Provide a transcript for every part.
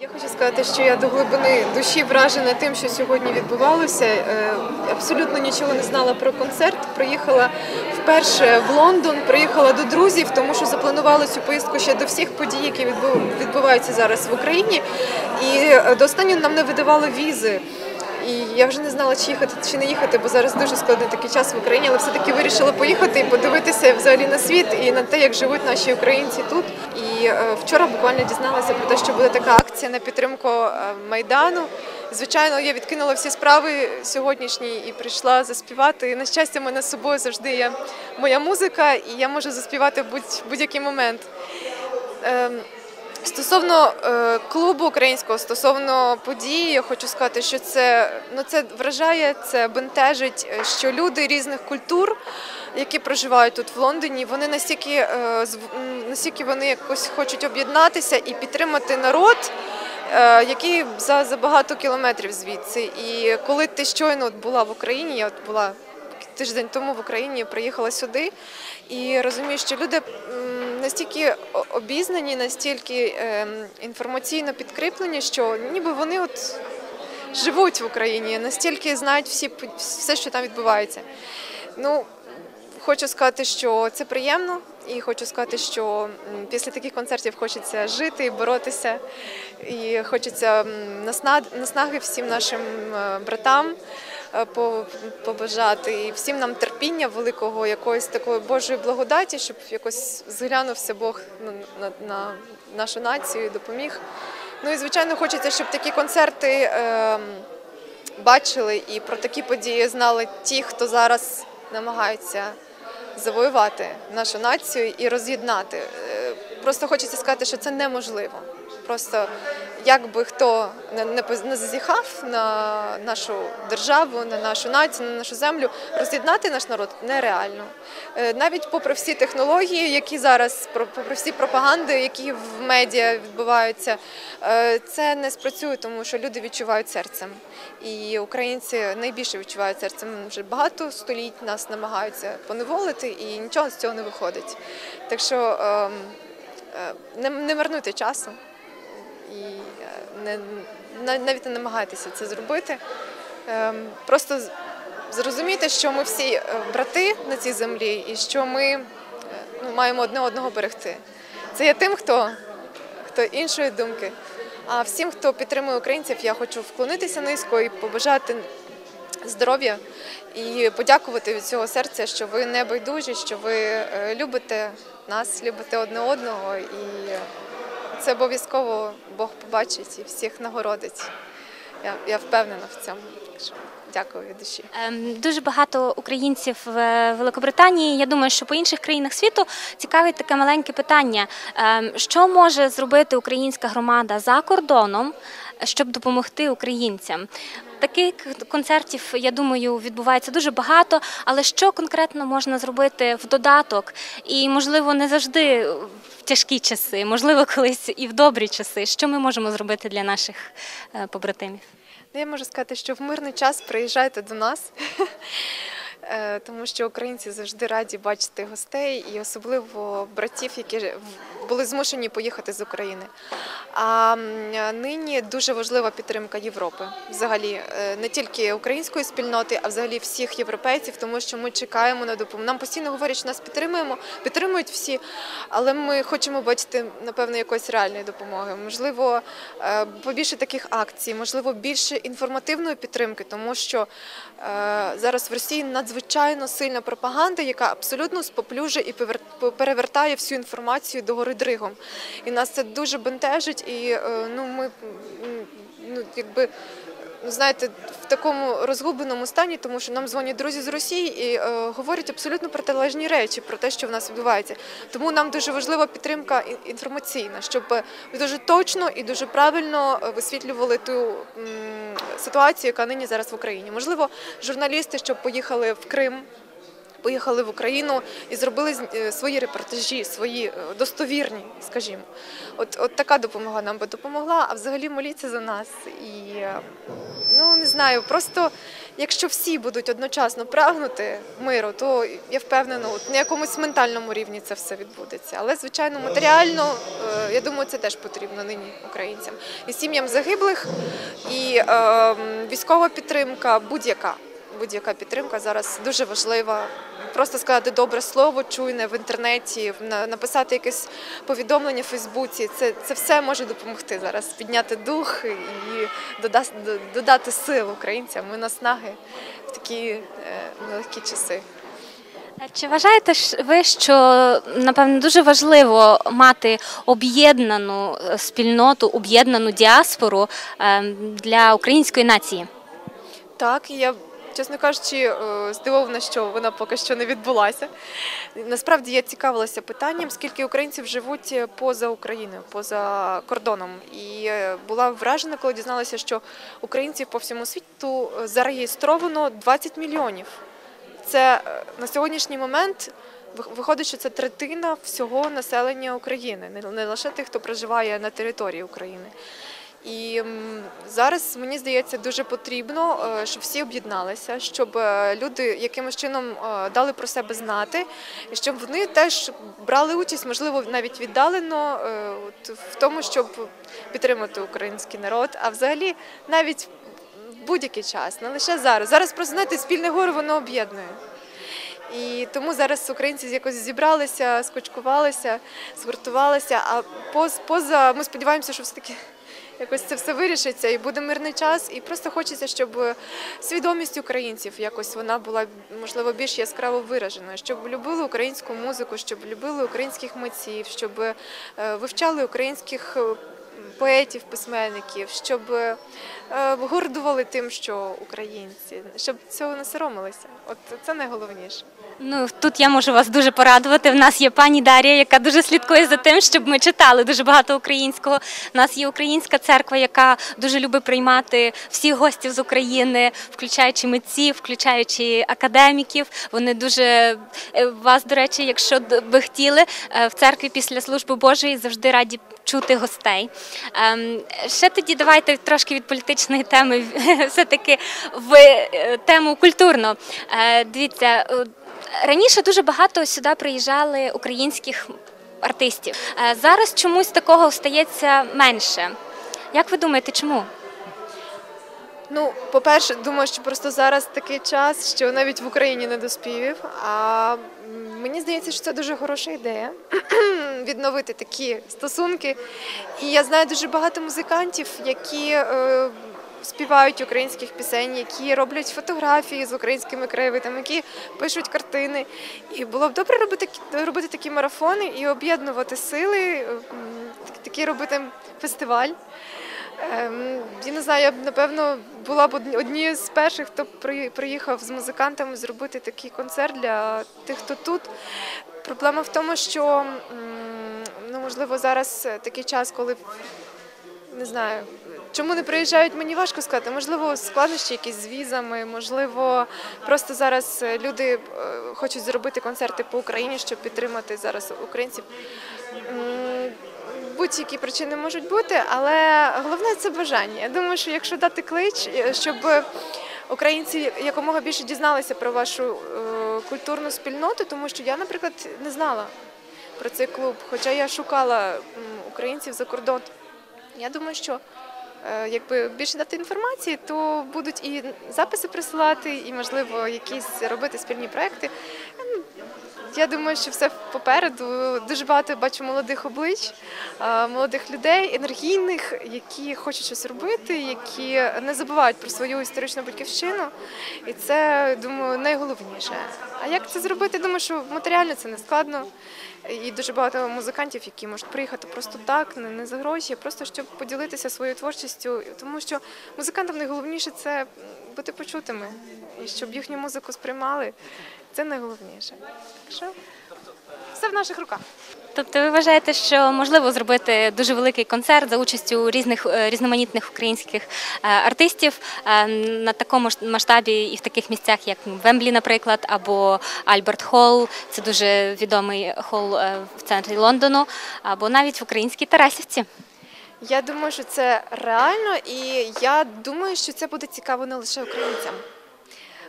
Я хочу сказати, що я до глибини душі вражена тим, що сьогодні відбувалося. Е, Абсолютно нічого не знала про концерт. Приїхала вперше в Лондон, приїхала до друзів, тому що запланувала цю поїздку ще до всіх подій, які відбу- відбуваються зараз в Україні. І е, до останнього нам не видавали візи. І я вже не знала, чи їхати чи не їхати, бо зараз дуже складний такий час в Україні, але все-таки вирішила поїхати і подивитися взагалі на світ і на те, як живуть наші українці тут. І е, вчора буквально дізналася про те, що буде така акція на підтримку е, майдану. Звичайно, я відкинула всі справи сьогоднішні і прийшла заспівати. На щастя, мене з собою завжди є моя музика, і я можу заспівати в будь- будь-який момент. Ем, Стосовно е, клубу українського, стосовно події, я хочу сказати, що це ну це вражає, це бентежить, е, що люди різних культур, які проживають тут в Лондоні, вони настільки е, настільки вони якось хочуть об'єднатися і підтримати народ. е, Який за, за багато кілометрів звідси, і коли ти щойно от була в Україні, я от була тиждень тому в Україні, приїхала сюди і розумію, що люди настільки обізнані, настільки ем, інформаційно підкріплені, що ніби вони от живуть в Україні, настільки знають всі все, що там відбувається. Ну, хочу сказати, що це приємно, і хочу сказати, що після таких концертів хочеться жити і боротися. І хочеться наснаги всім нашим е, братам побажати і всім нам терпіння великого, якоїсь такої Божої благодаті, щоб якось зглянувся Бог на, на, на нашу націю і допоміг. Ну і звичайно, хочеться, щоб такі концерти. ем, бачили і про такі події знали ті, хто зараз намагається завоювати нашу націю і роз'єднати. Е, Просто хочеться сказати, що це неможливо. Просто як би хто не, зазіхав на нашу державу, на нашу націю, на нашу землю, роз'єднати наш народ нереально. Е, Навіть попри всі технології, які зараз, попри всі пропаганди, які в медіа відбуваються, е, це не спрацює, тому що люди відчувають серцем. І українці найбільше відчувають серцем. Вже багато століть нас намагаються поневолити, і нічого з цього не виходить. Так що ем, е, не марнуйте часу і е, не, навіть не намагайтеся це зробити. Ем, Просто з- зрозумійте, що ми всі е, брати на цій землі і що ми е, ну, маємо одне одного берегти. Це є тим, хто, хто іншої думки. А всім, хто підтримує українців, я хочу вклонитися низько і побажати здоров'я і подякувати від цього серця, що ви не байдужі, що ви любите нас, любите одне одного, і це обов'язково Бог побачить і всіх нагородить. Я, я впевнена в цьому. Дякую від душі. Ем, Дуже багато українців в Великобританії. Я думаю, що по інших країнах світу цікавить таке маленьке питання: Ем, що може зробити українська громада за кордоном, щоб допомогти українцям? Таких концертів, я думаю, відбувається дуже багато, але що конкретно можна зробити в додаток? І, можливо, не завжди тяжкі часи, можливо, колись і в добрі часи. Що ми можемо зробити для наших е, побратимів? Ну, Я можу сказати, що в мирний час приїжджайте до нас, тому що українці завжди раді бачити гостей і особливо братів, які були змушені поїхати з України. А нині дуже важлива підтримка Європи, взагалі е, не тільки української спільноти, а взагалі всіх європейців, тому що ми чекаємо на допомогу. Нам постійно говорять, що нас підтримуємо, підтримують всі, але ми хочемо бачити напевно якоїсь реальної допомоги. Можливо, е, побільше таких акцій, можливо, більше інформативної підтримки, тому що е, зараз в Росії надзвичайно сильна пропаганда, яка абсолютно споплюжує і перевертає всю інформацію до гори дригом. І нас це дуже бентежить, і е, ну ми ну якби. Знаєте, в такому розгубленому стані, тому що нам дзвонять друзі з Росії і е, говорять абсолютно протилежні речі про те, що в нас відбувається. Тому нам дуже важлива підтримка інформаційна, щоб дуже точно і дуже правильно е, висвітлювали ту м, ситуацію, яка нині зараз в Україні. Можливо, журналісти, щоб поїхали в Крим. Поїхали в Україну і зробили е, свої репортажі, свої е, достовірні, скажімо. От, от така допомога нам би допомогла. А взагалі моліться за нас. І е, ну не знаю, просто якщо всі будуть одночасно прагнути миру, то я впевнена, от на якомусь ментальному рівні це все відбудеться. Але звичайно, матеріально я думаю, це теж потрібно нині українцям і сім'ям загиблих, і е, військова підтримка, будь-яка. Будь-яка підтримка зараз дуже важлива. Просто сказати добре слово, чуйне в інтернеті, написати якесь повідомлення в Фейсбуці. Це, це все може допомогти зараз підняти дух і додас- додати сил українцям і наснаги в такі нелегкі часи. Е, Чи вважаєте ви, що напевно дуже важливо мати об'єднану е, спільноту, об'єднану діаспору е, для української нації? Так, я, чесно кажучи, е, здивована, що вона поки що не відбулася. Насправді я цікавилася питанням, скільки українців живуть поза Україною, поза кордоном. І е, була вражена, коли дізналася, що українців по всьому світу е, зареєстровано 20 мільйонів. Це е, на сьогоднішній момент виходить, що це третина всього населення України, не лише тих, хто проживає на території України. І зараз мені здається дуже потрібно, е, щоб всі об'єдналися, щоб е, люди якимось чином е, дали про себе знати, і щоб вони теж брали участь, можливо, навіть віддалено в тому, щоб підтримати український народ, а взагалі навіть будь-який час, не лише зараз. Зараз просто знаєте, спільне горе воно об'єднує. І тому зараз українці якось зібралися, скочкувалися, згуртувалися. А поз- поза ми сподіваємося, що все-таки якось це все вирішиться і буде мирний час. І просто хочеться, щоб свідомість українців якось вона була можливо більш яскраво виражена, щоб любили українську музику, щоб любили українських митців, щоб е, вивчали українських. е, Поетів, письменників, щоб е, гордували тим, що українці, щоб цього не соромилися. От це найголовніше. Ну тут я можу вас дуже порадувати. В нас є пані Дар'я, яка дуже слідкує за тим, щоб ми читали дуже багато українського. У нас є українська церква, яка дуже любить приймати всіх гостів з України, включаючи митців, включаючи академіків. Вони дуже е, вас, до речі, якщо ви хотіли е, в церкві після служби Божої завжди раді чути гостей. Ем, Ще тоді давайте трошки від політичної теми все-таки в е, тему культурну. Е, Дивіться, раніше дуже багато сюди приїжджали українських артистів. Е, Зараз чомусь такого стається менше. Як ви думаєте, чому? Ну, по-перше, думаю, що просто зараз такий час, що навіть в Україні не доспівів. А мені здається, що це дуже хороша ідея відновити такі стосунки. І я знаю дуже багато музикантів, які е, співають українських пісень, які роблять фотографії з українськими краєвидами, які пишуть картини. І було б добре робити робити такі марафони і об'єднувати сили, такий робити фестиваль. Ем, Я не знаю, я б напевно була б одні- однією з перших, хто приїхав з музикантами зробити такий концерт для тих, хто тут. Проблема в тому, що ну можливо зараз такий час, коли не знаю. Чому не приїжджають, мені важко сказати. Можливо, складнощі якісь з візами, можливо, просто зараз е, люди е, хочуть зробити концерти по Україні, щоб підтримати зараз українців. Будь-які причини можуть бути, але головне це бажання. Я думаю, що якщо дати клич, е, щоб українці якомога більше дізналися про вашу культурну спільноту, тому що я, наприклад, не знала про цей клуб, хоча я шукала українців за кордон. Я думаю, що якби більше дати інформації, то будуть і записи присилати, і можливо якісь робити спільні проекти. Я думаю, що все попереду. Дуже багато бачу молодих облич, молодих людей, енергійних, які хочуть щось робити, які не забувають про свою історичну батьківщину. І це, думаю, найголовніше. А як це зробити? Думаю, що матеріально це не складно. І дуже багато музикантів, які можуть приїхати просто так, не за гроші, просто щоб поділитися своєю творчістю. Тому що музикантам найголовніше це бути почутими, і щоб їхню музику сприймали. Це найголовніше. Так що все в наших руках. Тобто ви вважаєте, що можливо зробити дуже великий концерт за участю різних е, різноманітних українських е, артистів е, на такому ж масштабі і в таких місцях, як Вемблі, наприклад, або Альберт Холл, це дуже відомий хол е, в центрі Лондону, або навіть в українській Тарасівці. Я думаю, що це реально, і я думаю, що це буде цікаво не лише українцям.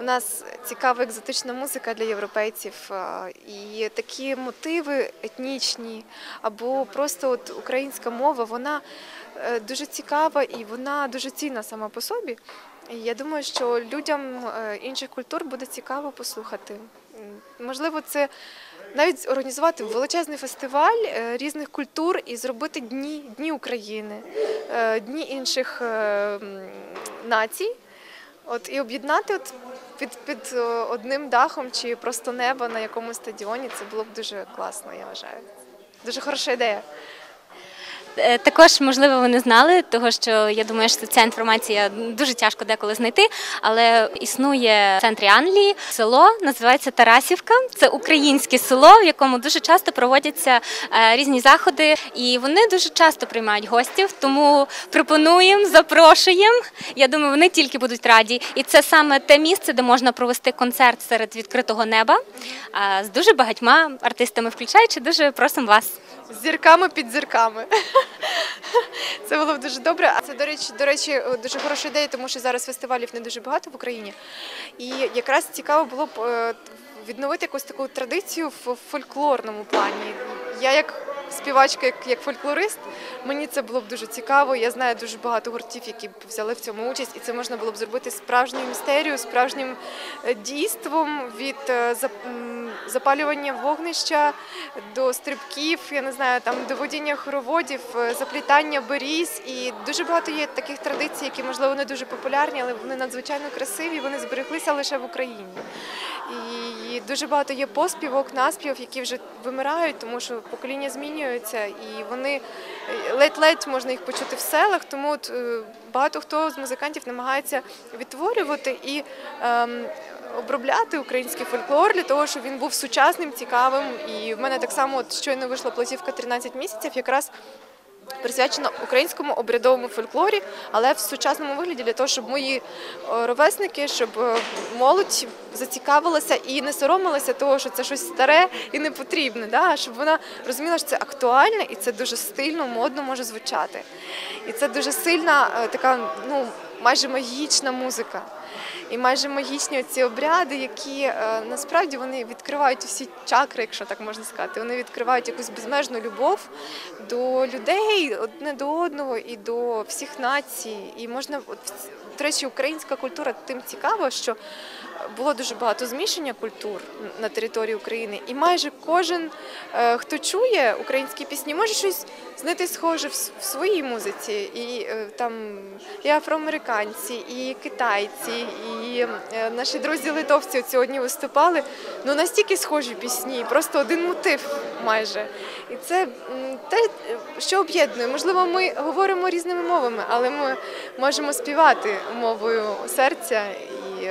У нас цікава екзотична музика для європейців, і такі мотиви етнічні, або просто от українська мова, вона е, дуже цікава і вона дуже цінна сама по собі. І я думаю, що людям е, інших культур буде цікаво послухати. Можливо, це навіть організувати величезний фестиваль е, різних культур і зробити дні, дні України, е, дні інших е, націй. От і об'єднати от під, під одним дахом чи просто небо на якомусь стадіоні, це було б дуже класно, я вважаю. Дуже хороша ідея. Е, Також, можливо, ви не знали, того що я думаю, що ця інформація дуже тяжко деколи знайти, але існує в центрі Англії село, називається Тарасівка. Це українське село, в якому дуже часто проводяться е, різні заходи, і вони дуже часто приймають гостів. Тому пропонуємо, запрошуємо. Я думаю, вони тільки будуть раді. І це саме те місце, де можна провести концерт серед відкритого неба з дуже багатьма артистами, включаючи дуже просимо вас. З зірками під зірками. Це було б дуже добре. А це, до речі, до речі, дуже хороша ідея, тому що зараз фестивалів не дуже багато в Україні. І якраз цікаво було б е, відновити якусь таку традицію в фольклорному плані. Я як співачка, як, фольклорист, мені це було б дуже цікаво. Я знаю дуже багато гуртів, які б взяли в цьому участь, і це можна було б зробити справжню містерію, справжнім е, дійством від е, запалювання вогнища до стрибків, я не знаю, там до водіння хороводів, е, заплітання беріз. І дуже багато є таких традицій, які можливо не дуже популярні, але вони надзвичайно красиві. Вони збереглися лише в Україні. І дуже багато є поспівок, наспівів, які вже вимирають, тому що покоління змінюється, і вони е, ледь-ледь можна їх почути в селах. Тому от, е, багато хто з музикантів намагається відтворювати і ем, обробляти український фольклор для того, щоб він був сучасним, цікавим. І в мене так само от щойно вийшла платівка 13 місяців, якраз присвячена українському обрядовому фольклорі, але в сучасному вигляді для того, щоб мої е, ровесники, щоб е, молодь зацікавилася і не соромилася того, що це щось старе і не потрібне, да? щоб вона розуміла, що це актуальне і це дуже стильно, модно може звучати. І це дуже сильна, е, така, ну майже магічна музика. І майже магічні ці обряди, які е, насправді вони відкривають всі чакри, якщо так можна сказати. Вони відкривають якусь безмежну любов до людей одне до одного і до всіх націй. І можна от, до речі, українська культура тим цікава, що було дуже багато змішання культур на території України, і майже кожен, е, хто чує українські пісні, може щось знайти схоже в своїй музиці. І е, там і афроамериканці, і китайці, і е, наші друзі литовці от сьогодні виступали. Ну настільки схожі пісні, просто один мотив майже. І це те, що об'єднує. Можливо, ми говоримо різними мовами, але ми можемо співати мовою серця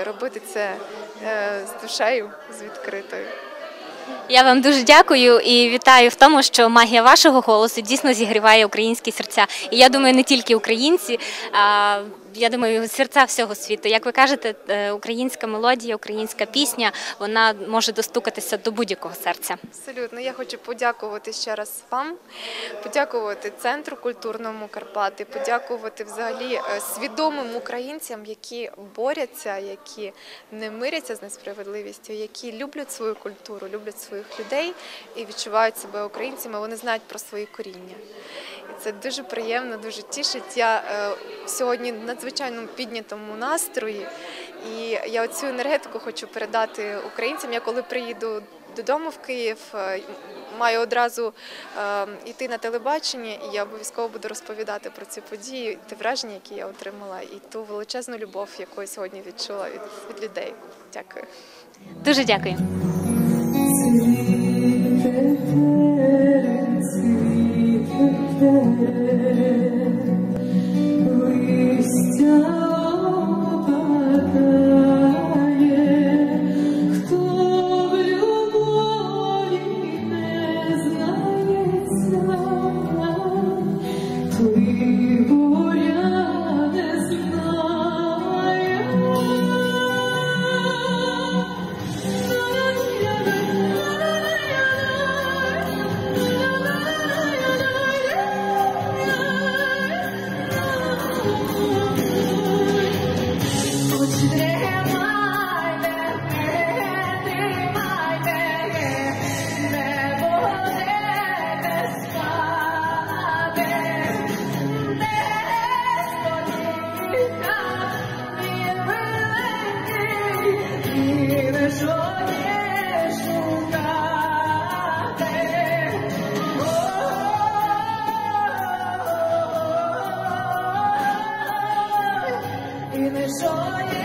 робити це е, з душею, з відкритою. Я вам дуже дякую і вітаю в тому, що магія вашого голосу дійсно зігріває українські серця. І я думаю, не тільки українці, а я думаю, серця всього світу. Як ви кажете, е, українська мелодія, українська пісня, вона може достукатися до будь-якого серця. Абсолютно, я хочу подякувати ще раз вам, подякувати центру культурному Карпати, подякувати взагалі е, свідомим українцям, які борються, які не миряться з несправедливістю, які люблять свою культуру, люблять своїх людей і відчувають себе українцями. Вони знають про свої коріння. Це дуже приємно, дуже тішить. Я е, сьогодні в надзвичайно піднятому настрої, і я цю енергетику хочу передати українцям. Я коли приїду додому в Київ, е, маю одразу е, йти на телебачення, і я обов'язково буду розповідати про ці події, те враження, які я отримала, і ту величезну любов, яку я сьогодні відчула від, від людей. Дякую. Дуже дякую. Хто І